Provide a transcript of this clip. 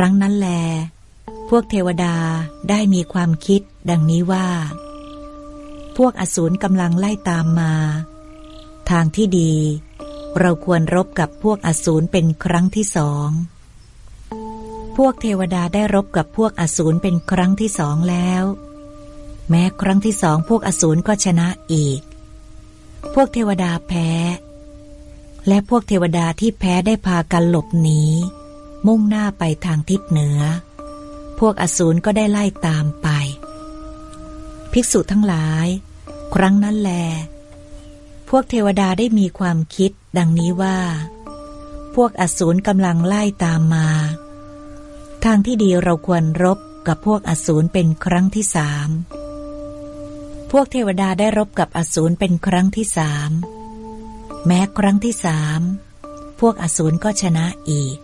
ครั้งนั้นแล พวกเทวดาได้มีความคิดดังนี้ว่า พวกอสูรกำลังไล่ตามมา ทางที่ดี เราควรรบกับพวกอสูรเป็นครั้งที่สอง พวกเทวดาได้รบกับพวกอสูรเป็นครั้งที่สองแล้ว แม้ครั้งที่สองพวกอสูรก็ชนะอีก พวกเทวดาแพ้และพวกเทวดาที่แพ้ได้พากันหลบหนี มุ่งหน้าไปทางทิศเหนือ พวกอสูรก็ได้ไล่ตามไป ภิกษุทั้งหลาย ครั้งนั้นแล พวกเทวดาได้มีความคิดดังนี้ว่า พวกอสูรกำลังไล่ตามมา ทางที่ดีเราควรรบกับพวกอสูรเป็นครั้งที่สามพวกเทวดาได้รบกับอสูรเป็นครั้งที่สามแม้ครั้งที่สามพวกอสูรก็ชนะอีก